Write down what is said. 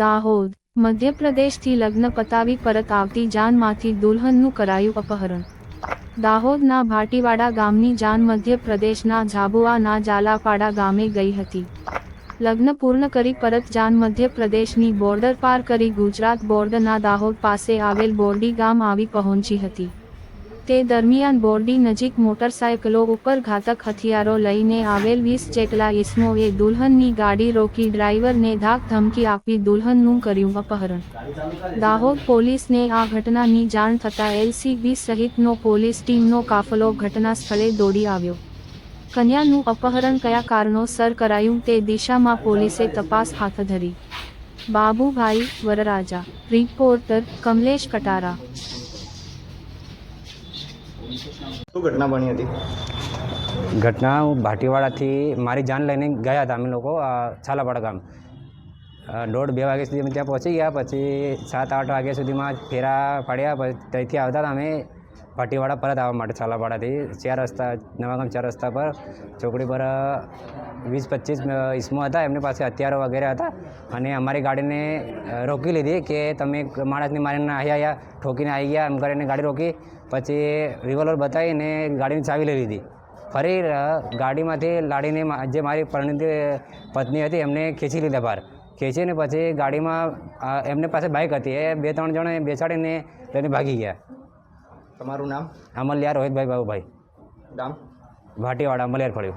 દાહોદ, મધ્યપ્રદેશથી લગ્ન પતાવી પરત આવતી જાનમાંથી દુલ્હનનું કરાયું અપહરણ. દાહોદના ભાટીવાડા ગામની જાન મધ્યપ્રદેશના ઝાબુઆના જાલાપાડા ગામે ગઈ હતી. લગ્ન પૂર્ણ કરી પરત જાન મધ્યપ્રદેશની બોર્ડર પાર કરી ગુજરાત બોર્ડરના દાહોદ પાસે આવેલ બોરડી ગામ આવી પહોંચી હતી. તે દરમિયાન બોરડી નજીક મોટરસાયકલો ઉપર ઘાતક હથિયારો લઈને આવેલ વીસ જેટલા ઇસમોએ દુલ્હનની ગાડી રોકી ડ્રાઈવરને ધાક ધમકી આપી દુલ્હનનું કર્યું અપહરણ. દાહોદ પોલીસને આ ઘટનાની જાણ થતાં એલસીબી સહિતનો પોલીસ ટીમનો કાફલો ઘટના સ્થળે દોડી આવ્યો. કન્યાનું અપહરણ કયા કારણોસર કરાયું તે દિશામાં પોલીસે તપાસ હાથ ધરી. બાબુભાઈ વરરાજા, રિપોર્ટર કમલેશ કટારા. શું ઘટના બની હતી? ઘટના હું ભાટીવાડાથી મારી જાન લઈને ગયા હતા અમે લોકો છાલાપાડા ગામ. દોઢ બે વાગ્યા સુધી અમે ત્યાં પહોંચી ગયા, પછી સાત આઠ વાગ્યા સુધીમાં ફેરા પાડ્યા, પછી ત્યાંથી આવતા હતા અમે ભાટીવાડા પરત આવવા માટે છાલાવાડાથી ચાર રસ્તા, નવાગામ ચાર રસ્તા પર. ચોકડી પર વીસ, પચીસ ઈસમો હતા. એમની પાસે હથિયારો વગેરે હતા. અને અમારી ગાડીને રોકી લીધી કે તમે માણસને મારીને અહીંયા આવ્યા ઠોકીને આવી ગયા. એમ કરીને ગાડી રોકી. પછી રિવોલ્વર બતાવીને ગાડીની ચાવી લઈ લીધી. ફરી ગાડીમાંથી લાડીને જે મારી પરિણીત પત્ની હતી, એમને ખેંચી લીધા બહાર. ખેંચીને પછી ગાડીમાં એમને પાસે બાઇક હતી. એ બે ત્રણ જણે બેસાડીને તેને ભાગી ગયા. તમારું નામ? અમલિયા રોહિતભાઈ બાબુભાઈ. ગામ ભાટીવાડા અમલિયાર ફળ્યું.